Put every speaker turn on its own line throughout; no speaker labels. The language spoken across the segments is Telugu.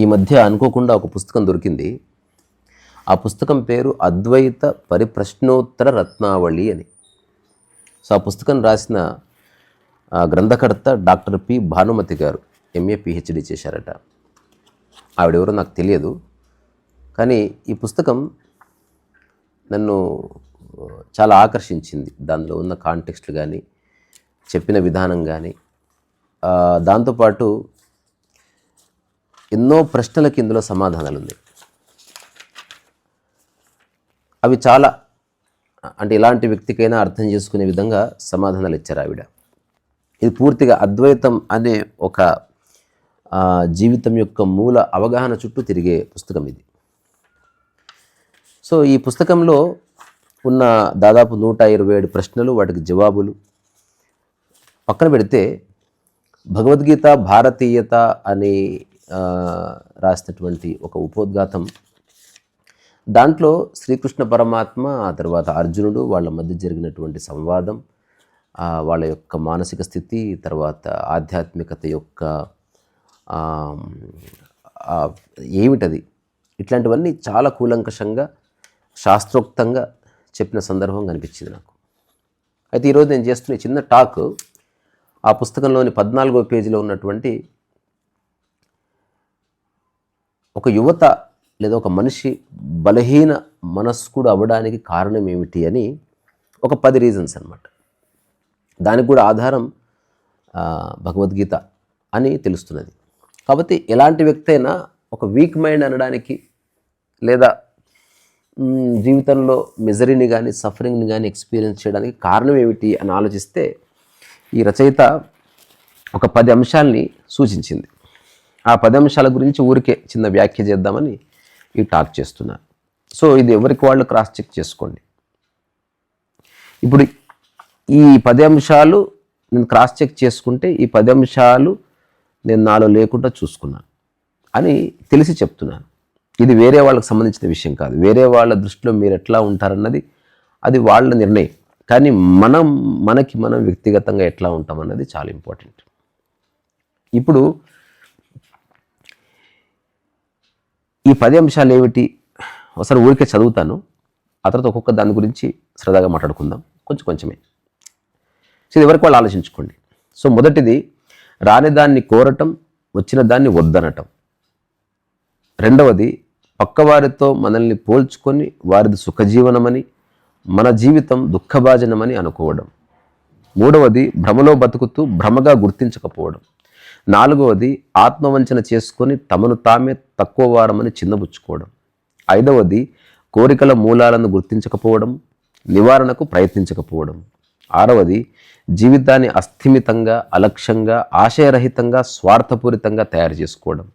ఈ మధ్య అనుకోకుండా ఒక పుస్తకం దొరికింది. ఆ పుస్తకం పేరు అద్వైత పరిప్రశ్నోత్తర రత్నావళి అని. సో ఆ పుస్తకం రాసిన గ్రంథకర్త డాక్టర్ పి. భానుమతి గారు ఎంఏ పిహెచ్డి చేశారట. ఆవిడెవరో నాకు తెలియదు. కానీ ఈ పుస్తకం నన్ను చాలా ఆకర్షించింది. దానిలో ఉన్న కాంటెక్స్ట్ కానీ చెప్పిన విధానం కానీ దాంతోపాటు ఎన్నో ప్రశ్నలకి ఇందులో సమాధానాలు ఉన్నాయి అవి చాలా అంటే ఇలాంటి వ్యక్తికైనా అర్థం చేసుకునే విధంగా సమాధానాలు ఇచ్చారు ఆవిడ. ఇది పూర్తిగా అద్వైతం అనే ఒక జీవితం యొక్క మూల అవగాహన చుట్టూ తిరిగే పుస్తకం ఇది. సో ఈ పుస్తకంలో ఉన్న దాదాపు నూట ఇరవై ఏడు ప్రశ్నలు వాటికి జవాబులు. పక్కన పెడితే భగవద్గీత భారతీయత అనే రాసినటువంటి ఒక ఉపోద్ఘాతం. దాంట్లో శ్రీకృష్ణ పరమాత్మ ఆ తర్వాత అర్జునుడు వాళ్ళ మధ్య జరిగినటువంటి సంవాదం వాళ్ళ యొక్క మానసిక స్థితి తర్వాత ఆధ్యాత్మికత యొక్క ఏమిటది? ఇట్లాంటివన్నీ చాలా కూలంకషంగా శాస్త్రోక్తంగా చెప్పిన సందర్భం కనిపించింది నాకు. అయితే ఈరోజు నేను చేస్తున్న ఈ చిన్న టాక్ ఆ పుస్తకంలోని పద్నాలుగో పేజీలో ఉన్నటువంటి ఒక యువత లేదా ఒక మనిషి బలహీన మనస్కుడు అవ్వడానికి కారణం ఏమిటి అని ఒక పది రీజన్స్ అన్నమాట. దానికి కూడా ఆధారం భగవద్గీత అని తెలుస్తున్నది. కాబట్టి ఎలాంటి వ్యక్తి అయినా ఒక వీక్ మైండ్ అనడానికి లేదా జీవితంలో మిజరీని కానీ సఫరింగ్ని కానీ ఎక్స్పీరియన్స్ చేయడానికి కారణం ఏమిటి అని ఆలోచిస్తే ఈ రచయిత ఒక పది అంశాల్ని సూచించింది. ఆ పది అంశాల గురించి ఊరికే చిన్న వ్యాఖ్య చేద్దామని ఈ టాక్ చేస్తున్నారు. సో ఇది ఎవరికి వాళ్ళు క్రాస్ చెక్ చేసుకోండి. ఇప్పుడు ఈ పది అంశాలు నేను క్రాస్ చెక్ చేసుకుంటే ఈ పది అంశాలు నేను నాలో లేకుండా చూసుకున్నాను అని తెలిసి చెప్తున్నాను ఇది వేరే వాళ్ళకి సంబంధించిన విషయం కాదు. వేరే వాళ్ళ దృష్టిలో మీరు ఎట్లా ఉంటారన్నది అది వాళ్ళ నిర్ణయం. కానీ మనం మనకి మనం వ్యక్తిగతంగా ఎట్లా ఉంటామన్నది చాలా ఇంపార్టెంట్ ఇప్పుడు ఈ పది అంశాలు ఏమిటి? ఒకసారి ఊరికే చదువుతాను. ఆ తర్వాత ఒక్కొక్క దాని గురించి సరదాగా మాట్లాడుకుందాం. కొంచెం కొంచెమే. సో ఇది ఎవరికి వాళ్ళు ఆలోచించుకోండి. సో మొదటిది రాని దాన్ని కోరటం వచ్చిన దాన్ని వద్దనటం. రెండవది పక్కవారితో మనల్ని పోల్చుకొని వారిది సుఖజీవనమని మన జీవితం దుఃఖభాజనమని అనుకోవడం. మూడవది భ్రమలో బతుకుతూ భ్రమగా గుర్తించకపోవడం. నాలుగవది ఆత్మవంచన చేసుకొని తమను తామే తక్కువ వారమని చిన్నబుచ్చుకోవడం. ఐదవది కోరికల మూలాలను గుర్తించకపోవడం నివారణకు ప్రయత్నించకపోవడం. ఆరవది జీవితాన్ని అస్థిమితంగా అలక్ష్యంగా ఆశయరహితంగా స్వార్థపూరితంగా తయారు చేసుకోవడం.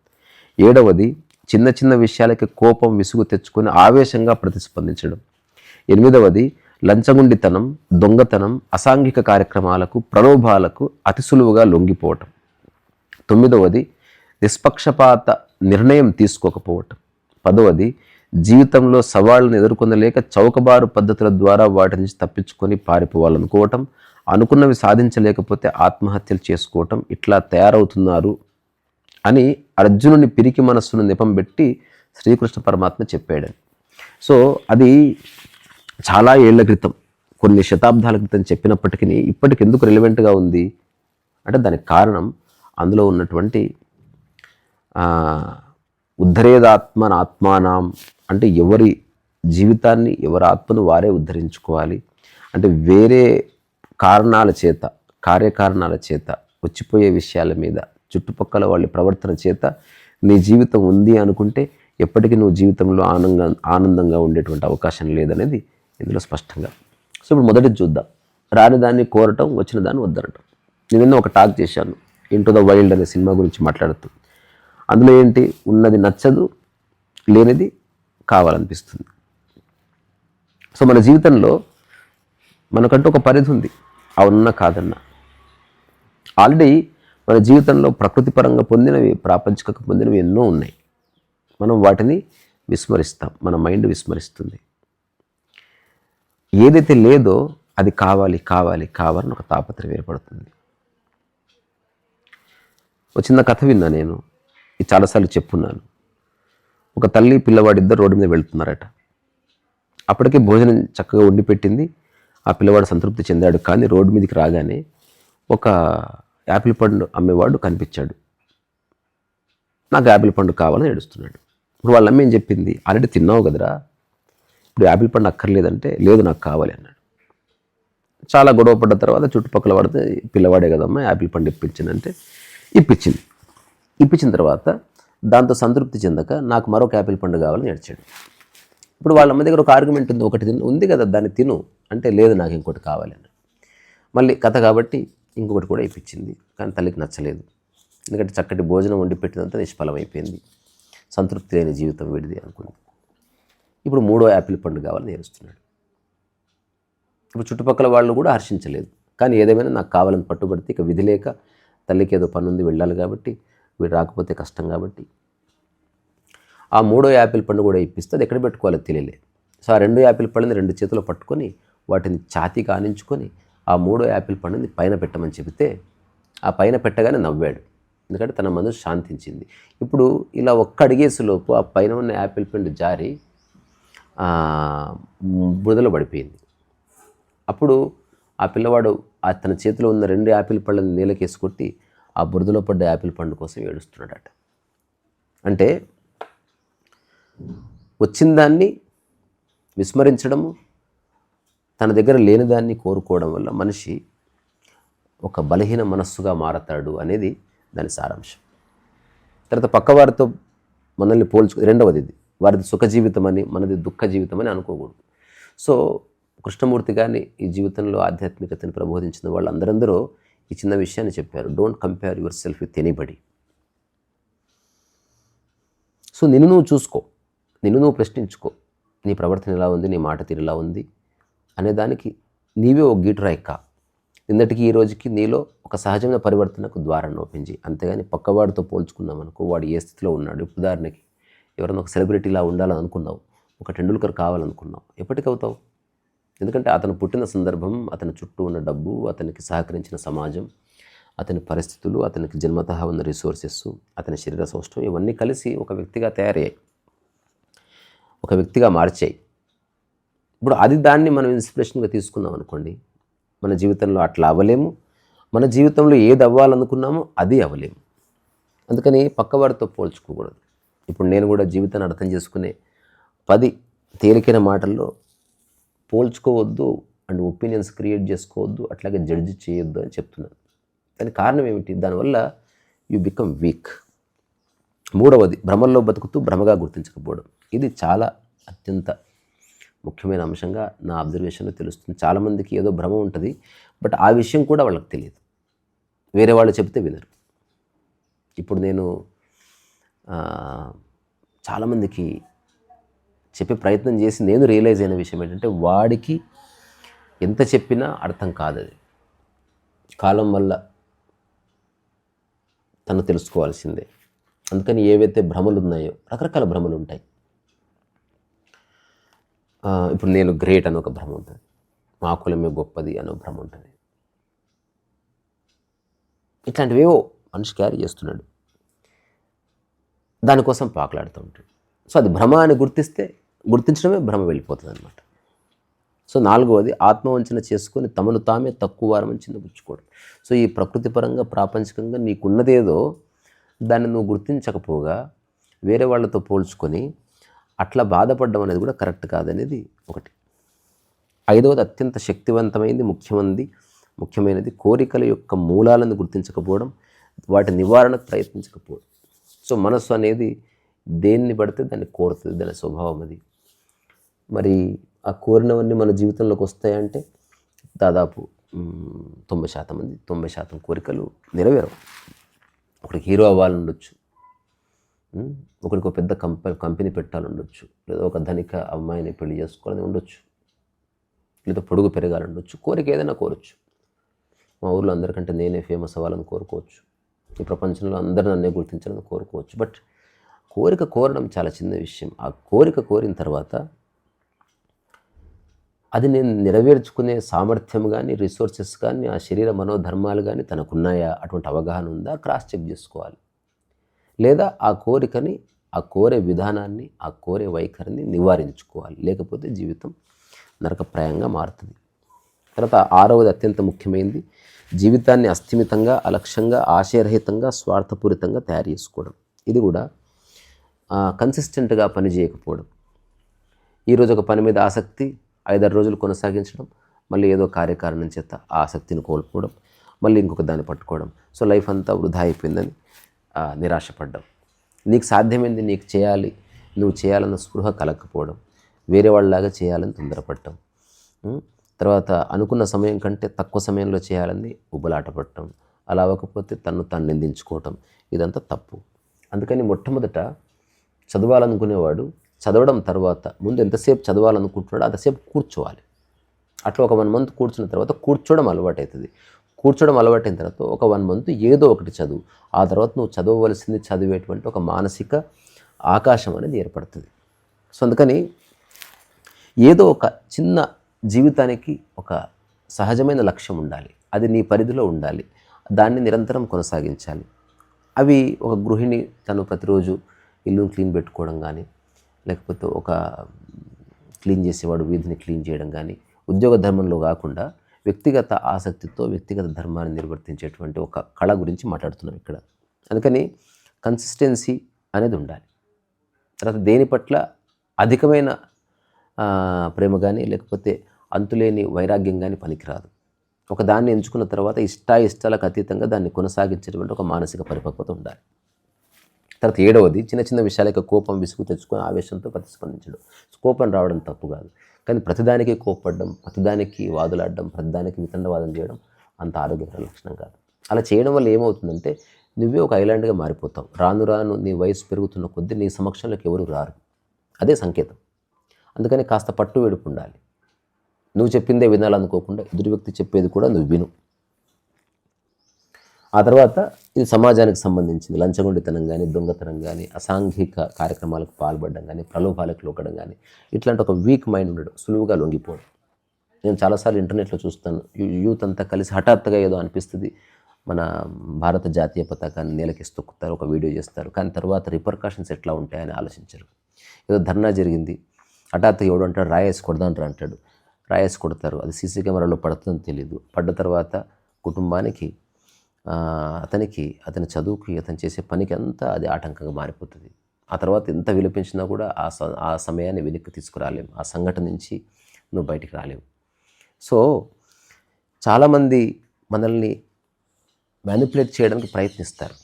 ఏడవది చిన్న చిన్న విషయాలకి కోపం విసుగు తెచ్చుకొని ఆవేశంగా ప్రతిస్పందించడం. ఎనిమిదవది లంచగుండితనం దొంగతనం అసాంఘిక కార్యక్రమాలకు ప్రలోభాలకు అతి సులువుగా లొంగిపోవటం. తొమ్మిదవది నిష్పక్షపాత నిర్ణయం తీసుకోకపోవటం. పదవది జీవితంలో సవాళ్ళను ఎదుర్కొనలేక చౌకబారు పద్ధతుల ద్వారా వాటి నుంచి తప్పించుకొని పారిపోవాలనుకోవటం అనుకున్నవి సాధించలేకపోతే ఆత్మహత్యలు చేసుకోవటం ఇట్లా తయారవుతున్నారు అని అర్జునుని పిరికి మనస్సును నిపంబెట్టి శ్రీకృష్ణ పరమాత్మ చెప్పాడని సో అది చాలా ఏళ్ళ క్రితం కొన్ని శతాబ్దాల క్రితం చెప్పినప్పటికీ ఇప్పటికి ఎందుకు రిలవెంట్గా ఉంది? అంటే దానికి కారణం అందులో ఉన్నటువంటి ఆ, ఉద్ధరేదాత్మన ఆత్మానం అంటే ఎవరి జీవితాన్ని ఎవరి ఆత్మను వారే ఉద్ధరించుకోవాలి. అంటే వేరే కారణాల చేత కార్యకారణాల చేత వచ్చిపోయే విషయాల మీద చుట్టుపక్కల వాళ్ళ ప్రవర్తన చేత నీ జీవితం ఉంది అనుకుంటే ఎప్పటికీ నువ్వు జీవితంలో ఆనందంగా ఆనందంగా ఉండేటువంటి అవకాశం లేదనేది ఇందులో స్పష్టంగా. సో ఇప్పుడు మొదటిది చూద్దాం. రాని దాన్ని కోరటం వచ్చిన దాన్ని వద్దనటం. నేను ఒక టాక్ చేశాను. ఇంటూ ద వైల్డ్ అనే సినిమా గురించి మాట్లాడుతూ. అందులో ఏంటి? ఉన్నది నచ్చదు లేనిది కావాలనిపిస్తుంది. సో మన జీవితంలో మనకంటూ ఒక పరిధి ఉంది. అవునన్నా కాదన్నా. ఆల్రెడీ మన జీవితంలో ప్రకృతి పరంగా పొందినవి ప్రాపంచిక పొందినవి ఎన్నో ఉన్నాయి. మనం వాటిని విస్మరిస్తాం. మన మైండ్ విస్మరిస్తుంది. ఏదైతే లేదో అది కావాలి కావాలి కావాలని ఒక తాపత్రయం ఏర్పడుతుంది. ఒక చిన్న కథ విన్నా నేను. ఇది చాలాసార్లు చెప్పున్నాను. ఒక తల్లి పిల్లవాడు ఇద్దరు రోడ్డు మీద వెళ్తున్నారట. అప్పటికే భోజనం చక్కగా వండి పెట్టింది. ఆ పిల్లవాడు సంతృప్తి చెందాడు కానీ రోడ్డు మీదకి రాగానే ఒక యాపిల్ పండు అమ్మేవాడు కనిపించాడు. నాకు యాపిల్ పండు కావాలని ఏడుస్తున్నాడు. ఇప్పుడు వాళ్ళ అమ్మ ఏం చెప్పింది? ఆల్రెడీ తిన్నావు కదరా. ఇప్పుడు యాపిల్ పండు అక్కర్లేదంటే లేదు నాకు కావాలి అన్నాడు. చాలా గొడవ పడ్డ తర్వాత చుట్టుపక్కల పడితే పిల్లవాడే కదమ్మా యాపిల్ పండు ఇప్పించిందంటే ఇప్పించింది ఇప్పించిన తర్వాత దాంతో సంతృప్తి చెందక నాకు మరొక యాపిల్ పండు కావాలని ఏడ్చాడు. ఇప్పుడు వాళ్ళ అమ్మ దగ్గర ఒక ఆర్గ్యుమెంట్ ఉంది ఒకటి తిను ఉంది కదా దాన్ని తిను అంటే లేదు నాకు ఇంకోటి కావాలని. మళ్ళీ కథ కాబట్టి ఇంకొకటి కూడా ఇప్పించింది కానీ తల్లికి నచ్చలేదు. ఎందుకంటే చక్కటి భోజనం వండి పెట్టినంత నిష్ఫలమైపోయింది సంతృప్తి లేని జీవితం విడిది అనుకుంది. ఇప్పుడు మూడో యాపిల్ పండు కావాలని నేరుస్తున్నాడు ఇప్పుడు చుట్టుపక్కల వాళ్ళు కూడా హర్షించలేదు. కానీ ఏదేమైనా నాకు కావాలని పట్టుబడితే ఇక విధి లేక తల్లికి ఏదో పని ఉంది వెళ్ళాలి కాబట్టి వీడు రాకపోతే కష్టం కాబట్టి. ఆ మూడో యాపిల్ పండు కూడా ఇప్పిస్తే అది ఎక్కడ పెట్టుకోవాలో తెలియలే. సో ఆ రెండు యాపిల్ పండుని రెండు చేతులు పట్టుకొని వాటిని ఛాతీ కానించుకొని ఆ మూడో యాపిల్ పండుని పైన పెట్టమని చెబితే ఆ పైన పెట్టగానే నవ్వాడు. ఎందుకంటే తన మనసు శాంతించింది. ఇప్పుడు ఇలా ఒక్క అడిగేసేలోపు ఆ పైన ఉన్న యాపిల్ పండు జారి ఆ, బురదలో పడిపోయింది. అప్పుడు ఆ పిల్లవాడు తన చేతిలో ఉన్న రెండు యాపిల్ పళ్ళని నీళ్ళకేసి కొట్టి ఆ బురదలో పడ్డ యాపిల్ పండు కోసం ఏడుస్తున్నాడట. అంటే వచ్చిన దాన్ని విస్మరించడము తన దగ్గర లేని దాన్ని కోరుకోవడం వల్ల మనిషి ఒక బలహీన మనస్సుగా మారతాడు అనేది దాని సారాంశం. తర్వాత పక్కవారితో మనల్ని పోల్చు రెండవది ఇది వారిది సుఖ జీవితం అని మనది దుఃఖ జీవితం అని అనుకోకూడదు. సో కృష్ణమూర్తి గారిని ఈ జీవితంలో ఆధ్యాత్మికతను ప్రబోధించిన వాళ్ళందరందరూ ఈ చిన్న విషయాన్ని చెప్పారు. Don't compare yourself with anybody so నిన్ను నువ్వు చూసుకో. నిన్ను నువ్వు ప్రశ్నించుకో. నీ ప్రవర్తన ఎలా ఉంది? నీ మాట తీరు ఎలా ఉంది? అనే దానికి నీవే ఒక గీటురాయి కా నిన్నటికి ఈ రోజుకి నీలో ఒక సహజమైన పరివర్తనకు ద్వారాన్ని ఓపెన్ చేయి అంతేగాని పక్కవాడితో పోల్చుకున్నాం అనుకో వాడు ఏ స్థితిలో ఉన్నాడు? ఉదాహరణకి ఎవరైనా ఒక సెలబ్రిటీలా ఉండాలని అనుకున్నావు. ఒక టెండూల్కర్ కావాలనుకున్నావు. ఎప్పటికవుతావు ఎందుకంటే అతను పుట్టిన సందర్భం అతని చుట్టూ ఉన్న డబ్బు అతనికి సహకరించిన సమాజం అతని పరిస్థితులు అతనికి జన్మత ఉన్న రిసోర్సెస్ అతని శరీర సౌష్ఠవం ఇవన్నీ కలిసి ఒక వ్యక్తిగా తయారయ్యాయి. ఒక వ్యక్తిగా మార్చాయి. ఇప్పుడు అది దాన్ని మనం ఇన్స్పిరేషన్గా తీసుకున్నాం అనుకోండి మన జీవితంలో అట్లా అవ్వలేము. మన జీవితంలో ఏది అవ్వాలనుకున్నామో అది అవ్వలేము. అందుకని పక్కవారితో పోల్చుకోకూడదు. ఇప్పుడు నేను కూడా జీవితాన్ని అర్థం చేసుకునే పది తేలికైన మాటల్లో పోల్చుకోవద్దు అండ్ ఒపీనియన్స్ క్రియేట్ చేసుకోవద్దు అట్లాగే జడ్జి చేయొద్దు అని చెప్తున్నాను దానికి కారణం ఏమిటి? దానివల్ల యూ బికమ్ వీక్. మూడవది భ్రమల్లో బతుకుతూ భ్రమగా గుర్తించకపోవడం. ఇది చాలా అత్యంత ముఖ్యమైన అంశంగా నా అబ్జర్వేషన్లో తెలుస్తుంది. చాలామందికి ఏదో భ్రమ ఉంటుంది బట్ ఆ విషయం కూడా వాళ్ళకి తెలియదు. వేరే వాళ్ళు చెప్తే వినరు. ఇప్పుడు నేను చాలామందికి చెప్పే ప్రయత్నం చేసి నేను రియలైజ్ అయిన విషయం ఏంటంటే వాడికి ఎంత చెప్పినా అర్థం కాదు అది కాలం వల్ల తను తెలుసుకోవాల్సిందే. అందుకని ఏవైతే భ్రమలు ఉన్నాయో రకరకాల భ్రమలు ఉంటాయి. ఇప్పుడు నేను గ్రేట్ అని ఒక భ్రమ ఉంటుంది. మా కులమే గొప్పది అని ఒక భ్రమ ఉంటుంది. ఇట్లాంటివేవో మనిషి క్యారీ చేస్తున్నాడు. దానికోసం పాకులాడుతూ ఉంటాడు. సో అది భ్రమ అని గుర్తిస్తే గుర్తించడమే భ్రమ వెళ్ళిపోతుంది అనమాట సో నాలుగవది ఆత్మవంచన చేసుకొని తమను తామే తక్కువ వారమని చిన్నపుచ్చుకోవడం సో ఈ ప్రకృతి పరంగా ప్రాపంచికంగా నీకున్నదేదో దాన్ని నువ్వు గుర్తించకపోగా వేరే వాళ్ళతో పోల్చుకొని అట్లా బాధపడడం అనేది కూడా కరెక్ట్ కాదనేది ఒకటి. ఐదవది అత్యంత శక్తివంతమైనది ముఖ్యమైనది ముఖ్యమైనది కోరికల యొక్క మూలాలను గుర్తించకపోవడం వాటి నివారణకు ప్రయత్నించకపోవడం. సో మనస్సు అనేది దేన్ని పడితే దాన్ని కోరుతుంది దాని స్వభావం అది. మరి ఆ కోరినవన్నీ మన జీవితంలోకి వస్తాయంటే దాదాపు తొంభై శాతం మంది తొంభై శాతం కోరికలు నెరవేరవు. ఒకటి హీరో అవ్వాలని ఉండొచ్చు ఒకరికి ఒక పెద్ద కంపెనీ కంపెనీ పెట్టాలండొచ్చు లేదా ఒక ధనిక అమ్మాయిని పెళ్ళి చేసుకోవాలని ఉండొచ్చు. లేదా పొడుగు పెరగాలండొచ్చు కోరిక ఏదైనా కోరొచ్చు. మా ఊర్లో అందరికంటే నేనే ఫేమస్ అవ్వాలని కోరుకోవచ్చు. ఈ ప్రపంచంలో అందరూ నన్నే గుర్తించాలని కోరుకోవచ్చు. బట్ కోరిక కోరడం చాలా చిన్న విషయం. ఆ కోరిక కోరిన తర్వాత అది నేను నెరవేర్చుకునే సామర్థ్యం కానీ రిసోర్సెస్ కానీ ఆ శరీర మనోధర్మాలు కానీ తనకున్నాయా అటువంటి అవగాహన ఉందా క్రాస్ చెక్ చేసుకోవాలి. లేదా ఆ కోరికని ఆ కోరే విధానాన్ని ఆ కోరే వైఖరిని నివారించుకోవాలి. లేకపోతే జీవితం నరకప్రాయంగా మారుతుంది. తర్వాత ఆరవది అత్యంత ముఖ్యమైనది జీవితాన్ని అస్థిమితంగా అలక్ష్యంగా ఆశయరహితంగా స్వార్థపూరితంగా తయారు చేసుకోవడం. ఇది కూడా కన్సిస్టెంట్గా పనిచేయకపోవడం. ఈరోజు ఒక పని మీద ఆసక్తి ఐదారు రోజులు కొనసాగించడం మళ్ళీ ఏదో కార్యకారణం చేత ఆ ఆసక్తిని కోల్పోవడం మళ్ళీ ఇంకొక దాన్ని పట్టుకోవడం. సో లైఫ్ అంతా వృధా అయిపోయిందని నిరాశపడ్డం. నీకు సాధ్యమైంది నీకు చేయాలి నువ్వు చేయాలన్న స్పృహ కలగకపోవడం వేరే వాళ్ళలాగా చేయాలని తొందరపడటం తర్వాత అనుకున్న సమయం కంటే తక్కువ సమయంలో చేయాలని ఉబలాట అలా అవ్వకపోతే తను తను నిందించుకోవటం ఇదంతా తప్పు. అందుకని మొట్టమొదట చదవాలనుకునేవాడు చదవడం తర్వాత ముందు ఎంతసేపు చదవాలనుకుంటున్నాడో అంతసేపు కూర్చోవాలి. అట్లా ఒక వన్ మంత్ కూర్చున్న తర్వాత కూర్చోవడం అలవాటు అవుతుంది కూర్చోవడం అలవాటైన తర్వాత ఒక వన్ మంత్ ఏదో ఒకటి చదువు. ఆ తర్వాత నువ్వు చదవవలసింది చదివేటువంటి ఒక మానసిక ఆకాశం అనేది ఏర్పడుతుంది. సో అందుకని ఏదో ఒక చిన్న జీవితానికి ఒక సహజమైన లక్ష్యం ఉండాలి. అది నీ పరిధిలో ఉండాలి. దాన్ని నిరంతరం కొనసాగించాలి. అవి ఒక గృహిణి తను ప్రతిరోజు ఇల్లు క్లీన్ పెట్టుకోవడం కానీ లేకపోతే ఒక క్లీన్ చేసేవాడు వీధిని క్లీన్ చేయడం కానీ ఉద్యోగ ధర్మంలో కాకుండా వ్యక్తిగత ఆసక్తితో వ్యక్తిగత ధర్మాన్ని నిర్వర్తించేటువంటి ఒక కళ గురించి మాట్లాడుతున్నాం ఇక్కడ. అందుకని కన్సిస్టెన్సీ అనేది ఉండాలి. తర్వాత దేని పట్ల అధికమైన ప్రేమ కానీ లేకపోతే అంతులేని వైరాగ్యం కానీ పనికిరాదు. ఒక దాన్ని ఎంచుకున్న తర్వాత ఇష్టాయిష్టాలకు అతీతంగా దాన్ని కొనసాగించేటువంటి ఒక మానసిక పరిపక్వత ఉండాలి. తర్వాత ఏడవది చిన్న చిన్న విషయాలకి కోపం విసుగు తెచ్చుకొని ఆవేశంతో ప్రతిస్పందించడం. కోపం రావడం తప్పు కాదు. కానీ ప్రతిదానికి కోపడడం ప్రతిదానికి వాదులాడడం ప్రతిదానికి వితండవాదం చేయడం అంత ఆరోగ్యకర లక్షణం కాదు. అలా చేయడం వల్ల ఏమవుతుందంటే నువ్వే ఒక ఐలాండ్గా మారిపోతావు. రాను రాను నీ వయసు పెరుగుతున్న కొద్దీ నీ సమక్షంలోకి ఎవరు రారు. అదే సంకేతం. అందుకని కాస్త పట్టు వేడుపు ఉండాలి. నువ్వు చెప్పిందే వినాలనుకోకుండా ఎదుటి వ్యక్తి చెప్పేది కూడా నువ్వు విను. ఆ తర్వాత ఇది సమాజానికి సంబంధించింది. లంచగొండితనం కానీ దొంగతనం కానీ అసాంఘిక కార్యక్రమాలకు పాల్పడడం కానీ ప్రలోభాలకు లోకడం కానీ ఇట్లాంటి ఒక వీక్ మైండ్ ఉండడం సులువుగా లొంగిపోవడం. నేను చాలాసార్లు ఇంటర్నెట్లో చూస్తాను. యూత్ అంతా కలిసి హఠాత్తుగా ఏదో అనిపిస్తుంది. మన భారత జాతీయ పతాకాన్ని నేలకేసి తొక్కుతారు ఒక వీడియో చేస్తారు. కానీ తర్వాత రిపర్కాషన్స్ ఎట్లా ఉంటాయని ఆలోచించరు. ఏదో ధర్నా జరిగింది. హఠాత్తుగా ఎవడు అంటాడు? రాయేసి కొడదాంటారు అంటాడు. రాయేసి కొడతారు. అది సీసీ కెమెరాలో పడుతుందని తెలియదు పడ్డ తర్వాత కుటుంబానికి అతనికి అతని చదువుకి అతను చేసే పనికి అంతా అది ఆటంకంగా మారిపోతుంది. ఆ తర్వాత ఎంత విలపించినా కూడా ఆ స ఆ సమయాన్ని వెనక్కి తీసుకురాలేము ఆ సంఘటన నుంచి నువ్వు బయటికి రాలేవు. సో చాలామంది మనల్ని మ్యానిపులేట్ చేయడానికి ప్రయత్నిస్తారు.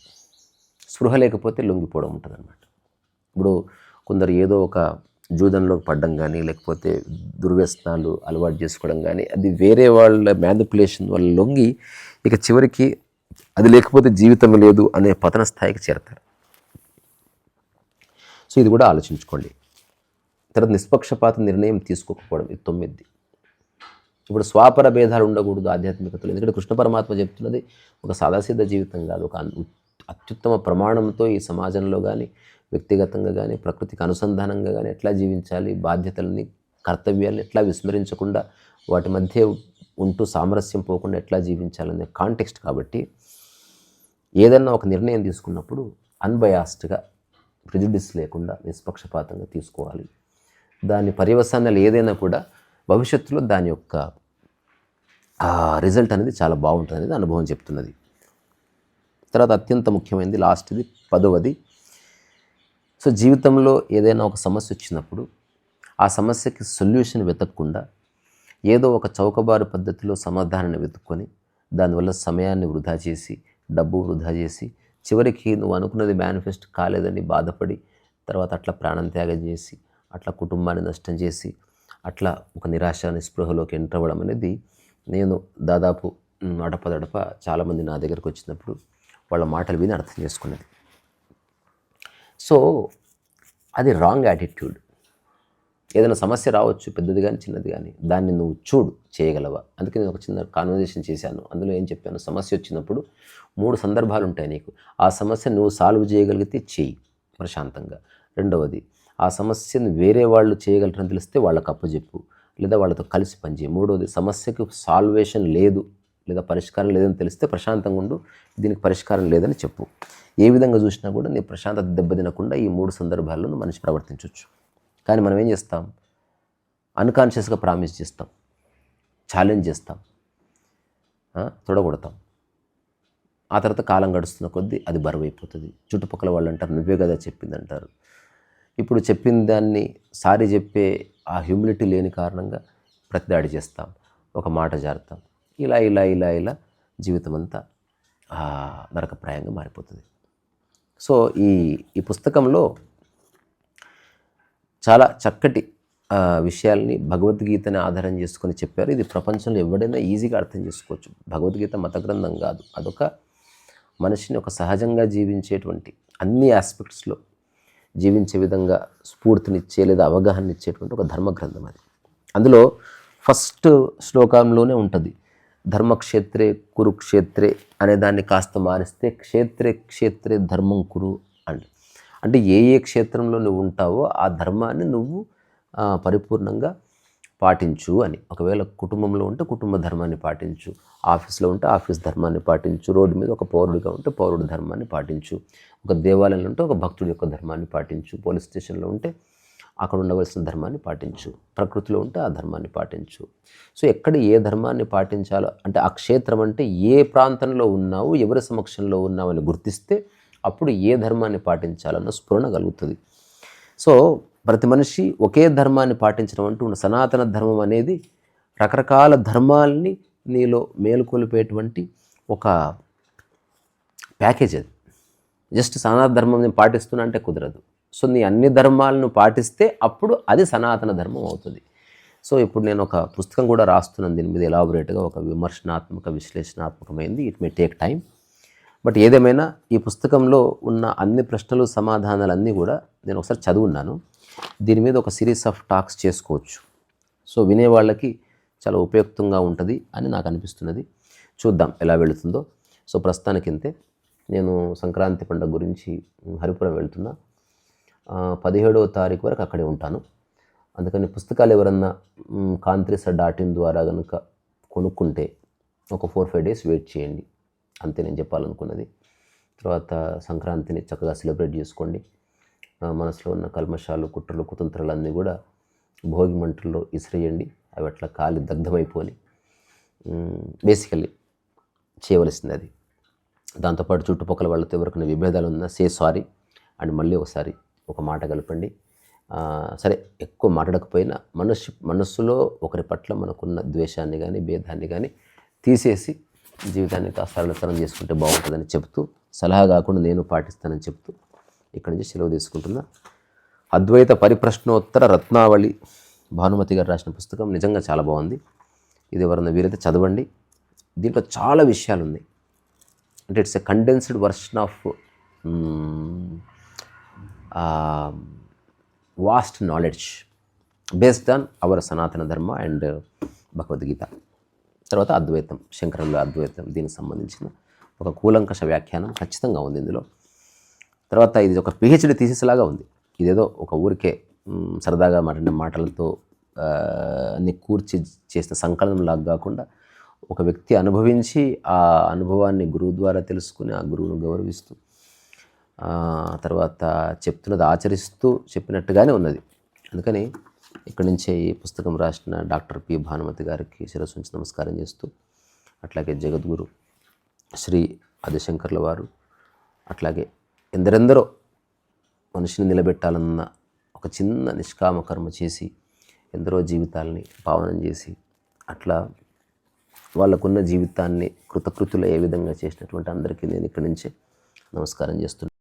స్పృహ లేకపోతే లొంగిపోవడం ఉంటుంది ఇప్పుడు కొందరు ఏదో ఒక జూదంలోకి పడడం కానీ లేకపోతే దుర్వ్యసనాలు అలవాటు చేసుకోవడం కానీ అది వేరే వాళ్ళ మ్యానిపులేషన్ వల్ల లొంగి ఇక చివరికి అది లేకపోతే జీవితం లేదు అనే పతన స్థాయికి చేరతారు. సో ఇది కూడా ఆలోచించుకోండి. తర్వాత నిష్పక్షపాత నిర్ణయం తీసుకోకపోవడం ఇది తొమ్మిది. ఇప్పుడు స్వాపర భేదాలు ఉండకూడదు ఆధ్యాత్మికతలో. ఎందుకంటే కృష్ణ పరమాత్మ చెప్తున్నది ఒక సాదాసిద్ధ జీవితం కాదు. ఒక అత్యుత్తమ ప్రమాణంతో ఈ సమాజంలో కానీ వ్యక్తిగతంగా కానీ ప్రకృతికి అనుసంధానంగా కానీ ఎట్లా జీవించాలి? బాధ్యతల్ని కర్తవ్యాలను ఎట్లా విస్మరించకుండా వాటి మధ్య ఉంటూ సామరస్యం పోకుండా ఎట్లా జీవించాలనే కాంటెక్స్ట్ కాబట్టి ఏదన్నా ఒక నిర్ణయం తీసుకున్నప్పుడు అన్బయాస్డ్గా ప్రిజుడిస్ లేకుండా నిష్పక్షపాతంగా తీసుకోవాలి. దాని పర్యవసానాలు ఏదైనా కూడా భవిష్యత్తులో దాని యొక్క రిజల్ట్ అనేది చాలా బాగుంటుంది అనేది అనుభవం చెప్తున్నది. తర్వాత అత్యంత ముఖ్యమైనది లాస్ట్ది పదవది. సో జీవితంలో ఏదైనా ఒక సమస్య వచ్చినప్పుడు ఆ సమస్యకి సొల్యూషన్ వెతకకుండా ఏదో ఒక చౌకబారు పద్ధతిలో సమాధానాన్ని వెతుక్కొని దానివల్ల సమయాన్ని వృధా చేసి డబ్బు వృధా చేసి చివరికి నువ్వు అనుకున్నది మేనిఫెస్ట్ కాలేదని బాధపడి తర్వాత అట్లా ప్రాణం త్యాగం చేసి అట్లా కుటుంబాన్ని నష్టం చేసి అట్లా ఒక నిరాశ నిస్పృహలోకి ఎంటర్ అవ్వడం అనేది నేను దాదాపు అడపదడప చాలామంది నా దగ్గరకు వచ్చినప్పుడు వాళ్ళ మాటలు విని అర్థం చేసుకున్నది. సో అది రాంగ్ యాటిట్యూడ్ ఏదైనా సమస్య రావచ్చు పెద్దది కానీ చిన్నది కానీ దాన్ని నువ్వు చూడు చేయగలవా? అందుకే నేను ఒక చిన్న కాన్వర్జేషన్ చేశాను. అందులో ఏం చెప్పాను? సమస్య వచ్చినప్పుడు మూడు సందర్భాలు ఉంటాయి నీకు. ఆ సమస్య నువ్వు సాల్వ్ చేయగలిగితే చెయ్యి ప్రశాంతంగా. రెండవది ఆ సమస్యను వేరే వాళ్ళు చేయగలరని తెలిస్తే వాళ్ళకి అప్పచెప్పు లేదా వాళ్ళతో కలిసి పనిచేయి మూడవది సమస్యకు సాల్వేషన్ లేదు లేదా పరిష్కారం లేదని తెలిస్తే ప్రశాంతంగా ఉండు. దీనికి పరిష్కారం లేదని చెప్పు. ఏ విధంగా చూసినా కూడా నీ ప్రశాంతత దెబ్బతినకుండా ఈ మూడు సందర్భాల్లో మనిషి ప్రవర్తించవచ్చు కానీ మనం ఏం చేస్తాం? అన్కాన్షియస్గా ప్రామిస్ చేస్తాం. ఛాలెంజ్ చేస్తాం. తొడగొడతాం. ఆ తర్వాత కాలం గడుస్తున్న కొద్దీ అది బరువు అయిపోతుంది చుట్టుపక్కల వాళ్ళు అంటారు నువ్వే కదా చెప్పింది అంటారు ఇప్పుడు చెప్పిన దాన్ని సారి చెప్పే ఆ హ్యూమిలిటీ లేని కారణంగా ప్రతిదాడి చేస్తాం. ఒక మాట జారుతాం. ఇలా ఇలా ఇలా ఇలా జీవితం అంతా నరకప్రాయంగా మారిపోతుంది. సో ఈ ఈ పుస్తకంలో చాలా చక్కటి విషయాల్ని భగవద్గీతని ఆధారం చేసుకొని చెప్పారు. ఇది ప్రపంచంలో ఎవడైనా ఈజీగా అర్థం చేసుకోవచ్చు. భగవద్గీత మత గ్రంథం కాదు. అదొక మనిషిని ఒక సహజంగా జీవించేటువంటి అన్ని ఆస్పెక్ట్స్లో జీవించే విధంగా స్ఫూర్తినిచ్చే లేదా అవగాహన ఇచ్చేటువంటి ఒక ధర్మ గ్రంథం అది. అందులో ఫస్ట్ శ్లోకంలోనే ఉంటుంది. ధర్మక్షేత్రే కురుక్షేత్రే అనే దాన్ని కాస్త మారిస్తే క్షేత్రే క్షేత్రే ధర్మం కురు అంటే ఏ ఏ క్షేత్రంలో నువ్వు ఉంటావో ఆ ధర్మాన్ని నువ్వు పరిపూర్ణంగా పాటించు అని. ఒకవేళ కుటుంబంలో ఉంటే కుటుంబ ధర్మాన్ని పాటించు. ఆఫీస్లో ఉంటే ఆఫీస్ ధర్మాన్ని పాటించు. రోడ్డు మీద ఒక పౌరుడిగా ఉంటే పౌరుడి ధర్మాన్ని పాటించు. ఒక దేవాలయంలో ఉంటే ఒక భక్తుడి యొక్క ధర్మాన్ని పాటించు. పోలీస్ స్టేషన్లో ఉంటే అక్కడ ఉండవలసిన ధర్మాన్ని పాటించు. ప్రకృతిలో ఉంటే ఆ ధర్మాన్ని పాటించు. సో ఎక్కడ ఏ ధర్మాన్ని పాటించాలో అంటే ఆ క్షేత్రం అంటే ఏ ప్రాంతంలో ఉన్నావు ఎవరి సమక్షంలో ఉన్నావు అని గుర్తిస్తే అప్పుడు ఏ ధర్మాన్ని పాటించాలన్న స్ఫురణ కలుగుతుంది. సో ప్రతి మనిషి ఒకే ధర్మాన్ని పాటించడం అంటూ ఉన్న సనాతన ధర్మం అనేది రకరకాల ధర్మాల్ని నీలో మేలుకొలిపేటువంటి ఒక ప్యాకేజ్ అది. జస్ట్ సనాతన ధర్మం నేను పాటిస్తున్నా అంటే కుదరదు. సో నీ అన్ని ధర్మాలను పాటిస్తే అప్పుడు అది సనాతన ధర్మం అవుతుంది. సో ఇప్పుడు నేను ఒక పుస్తకం కూడా రాస్తున్నాను. దీని మీద ఎలాబొరేట్గా ఒక విమర్శనాత్మక విశ్లేషణాత్మకమైంది. It may take time but ఏదేమైనా ఈ పుస్తకంలో ఉన్న అన్ని ప్రశ్నలు సమాధానాలు అన్నీ కూడా నేను ఒకసారి చదువున్నాను. దీని మీద ఒక సిరీస్ ఆఫ్ టాక్స్ చేసుకోవచ్చు. సో వినే వాళ్ళకి చాలా ఉపయుక్తంగా ఉంటుంది అని నాకు అనిపిస్తున్నది. చూద్దాం ఎలా వెళుతుందో. సో ప్రస్తుతానికింతే నేను సంక్రాంతి పండుగ గురించి హరిపురం వెళ్తున్నా. పదిహేడవ తారీఖు వరకు అక్కడే ఉంటాను. అందుకని పుస్తకాలు ఎవరన్నా కాంత్రిస డాట్ ఇన్ ద్వారా కనుక కొనుక్కుంటే ఒక ఫోర్ ఫైవ్ డేస్ వెయిట్ చేయండి. అంతే నేను చెప్పాలనుకున్నది. తర్వాత సంక్రాంతిని చక్కగా సెలబ్రేట్ చేసుకోండి. మనసులో ఉన్న కల్మషాలు కుట్రలు కుతంత్రాలు అన్నీ కూడా భోగి మంటల్లో ఇసిరేయండి. అవి అట్లా కాలి దగ్ధమైపోని బేసికల్లీ చేయవలసింది అది దాంతోపాటు చుట్టుపక్కల వాళ్ళతో ఎవరికైనా విభేదాలు ఉన్నా సే సారీ అండ్ మళ్ళీ ఒకసారి ఒక మాట కలపండి. సరే ఎక్కువ మాట్లాడకపోయినా మనస్సు మనస్సులో ఒకరి పట్ల మనకున్న ద్వేషాన్ని కానీ భేదాన్ని కానీ తీసేసి జీవితాన్ని కాస్త సరళతరం చేసుకుంటే బాగుంటుందని చెప్తూ సలహా కాకుండా నేను పాటిస్తానని చెప్తూ ఇక్కడి నుంచి సెలవు తీసుకుంటున్నా అద్వైత పరిప్రశ్నోత్తర రత్నావళి భానుమతి గారు రాసిన పుస్తకం నిజంగా చాలా బాగుంది. ఇది ఎవరన్నా వీరైతే చదవండి. దీంట్లో చాలా విషయాలు ఉన్నాయి అంటే it's a condensed version of vast knowledge based on our Sanatana Dharma and Bhagavad Gita తర్వాత అద్వైతం శంకరంలో అద్వైతం దీనికి సంబంధించిన ఒక కూలంకష వ్యాఖ్యానం ఖచ్చితంగా ఉంది ఇందులో. తర్వాత ఇది ఒక పిహెచ్డి థీసిస్ లాగా ఉంది. ఇదేదో ఒక ఊరికే సరదాగా మాట్లాడిన మాటలతో అన్ని కూర్చి చేసిన సంకలనం లాగా కాకుండా ఒక వ్యక్తి అనుభవించి ఆ అనుభవాన్ని గురువు ద్వారా తెలుసుకుని ఆ గురువును గౌరవిస్తూ తర్వాత చెప్తున్నది ఆచరిస్తూ చెప్పినట్టుగానే ఉన్నది. అందుకని ఇక్కడి నుంచే ఈ పుస్తకం రాసిన డాక్టర్ పి భానుమతి గారికి శిరస్సు ఉంచి నమస్కారం చేస్తూ అట్లాగే జగద్గురు శ్రీ ఆదిశంకర్ల వారు అట్లాగే ఎందరెందరో మనిషిని నిలబెట్టాలన్న ఒక చిన్న నిష్కామ కర్మ చేసి ఎందరో జీవితాల్ని పావనం చేసి అట్లా వాళ్ళకున్న జీవితాన్ని కృతకృతులు ఏ విధంగా చేసినటువంటి అందరికీ నేను ఇక్కడి నుంచే నమస్కారం చేస్తున్నాను